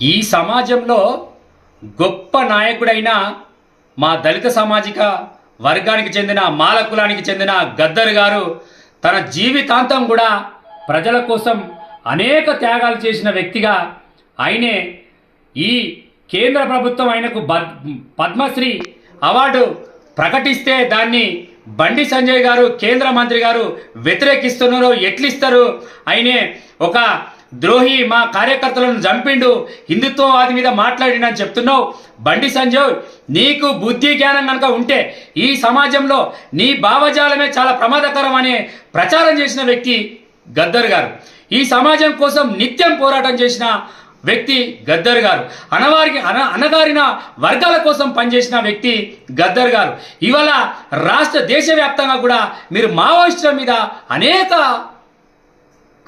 ఈ సమాజంలో గొప్ప నాయకుడైన మా దళిత సామాజిక వర్గానికి చెందిన మాల కులానికి చెందిన గద్దర్ గారు తన జీవితాంతం కూడా ప్రజల కోసం అనేక త్యాగాలు చేసిన వ్యక్తిగా ఆయనే ఈ కేంద్ర ప్రభుత్వం ఆయనకు పద్మశ్రీ అవార్డు ప్రకటిస్తే దాన్ని బండి సంజయ్ గారు కేంద్ర మంత్రి గారు వ్యతిరేకిస్తున్నారు ఎట్లిస్తారు? ఆయనే ఒక ద్రోహి మా కార్యకర్తలను చంపిండు. హిందుత్వవాది మీద మాట్లాడినని చెప్తున్నావు. బండి సంజయ్ నీకు బుద్ధి జ్ఞానం కనుక ఉంటే ఈ సమాజంలో నీ భావజాలమే చాలా ప్రమాదకరం అనే ప్రచారం చేసిన వ్యక్తి గద్దర్ గారు. ఈ సమాజం కోసం నిత్యం పోరాటం చేసిన వ్యక్తి గద్దర్ గారు. అనవారికి అన అనగారిన వర్గాల కోసం పనిచేసిన వ్యక్తి గద్దర్ గారు. ఇవాళ రాష్ట్ర దేశవ్యాప్తంగా కూడా మీరు మావోయిస్టుల మీద అనేక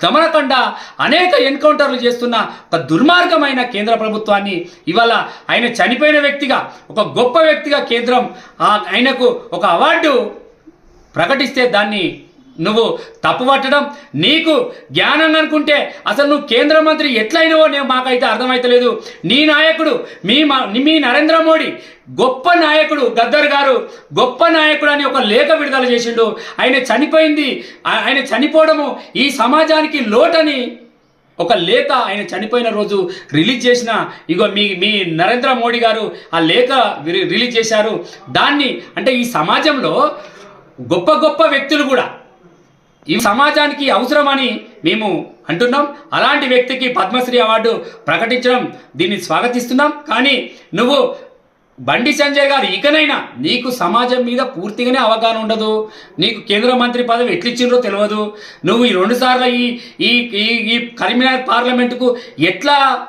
గమనకండ అనేక ఎన్కౌంటర్లు చేస్తున్న ఒక దుర్మార్గమైన కేంద్ర ప్రభుత్వాన్ని ఇవాళ ఆయన చనిపోయిన వ్యక్తిగా ఒక గొప్ప వ్యక్తిగా కేంద్రం ఆ- ఆయనకు ఒక అవార్డు ప్రకటిస్తే దాన్ని నువ్వు తప్పు పట్టడం నీకు జ్ఞానం అనుకుంటే అసలు నువ్వు కేంద్ర మంత్రి ఎట్లయినవో నేను మాకైతే అర్థమైతలేదు. నీ నాయకుడు మీ మా- మీ నరేంద్ర మోడీ గొప్ప నాయకుడు గద్దర్ గారు గొప్ప నాయకుడు అని ఒక లేఖ విడుదల చేసిండు. ఆయన చనిపోయింది ఆయన చనిపోవడము ఈ సమాజానికి లోటని ఒక లేఖ ఆయన చనిపోయిన రోజు రిలీజ్ చేసిన ఇగో మీ మీ నరేంద్ర మోడీ గారు ఆ లేఖ రిలీజ్ చేశారు. దాన్ని అంటే ఈ సమాజంలో గొప్ప గొప్ప వ్యక్తులు కూడా ఈ సమాజానికి అవసరమని మేము అంటున్నాం. అలాంటి వ్యక్తికి పద్మశ్రీ అవార్డు ప్రకటించడం దీన్ని స్వాగతిస్తున్నాం. కానీ నువ్వు బండి సంజయ్ గారు ఇకనైనా నీకు సమాజం మీద పూర్తిగానే అవగాహన ఉండదు. నీకు కేంద్ర మంత్రి పదవి ఎట్లిచ్చిండ్రో తెలియదు. నువ్వు ఈ రెండుసార్లు ఈ ఈ ఈ- ఈ కరీంనగర్ పార్లమెంటుకు ఎట్లా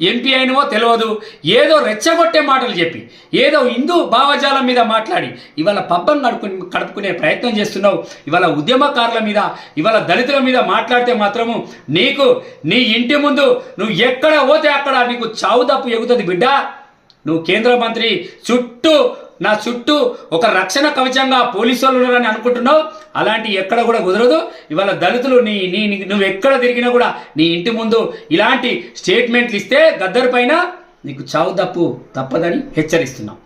ఎంపీ అయినవో తెలియదు ఏదో రెచ్చగొట్టే మాటలు చెప్పి ఏదో హిందూ భావజాలం మీద మాట్లాడి ఇవాళ పబ్బం నడుపు కడుపుకునే ప్రయత్నం చేస్తున్నావు. ఇవాళ ఉద్యమకారుల మీద ఇవాళ దళితుల మీద మాట్లాడితే మాత్రము నీకు నీ ఇంటి ముందు నువ్వు ఎక్కడ పోతే అక్కడ నీకు చావు తప్పు ఎగుతుంది బిడ్డ. నువ్వు కేంద్ర మంత్రి చుట్టూ నా చుట్టూ ఒక రక్షణ కవచంగా పోలీసు వాళ్ళు ఉన్నారని అనుకుంటున్నావు? అలాంటి ఎక్కడ కూడా కుదరదు. ఇవాళ దళితులు నీ నీ నువ్వు ఎక్కడ తిరిగినా కూడా నీ ఇంటి ముందు ఇలాంటి స్టేట్మెంట్లు ఇస్తే గద్దరు పైన నీకు చావు తప్పు తప్పదని హెచ్చరిస్తున్నాం.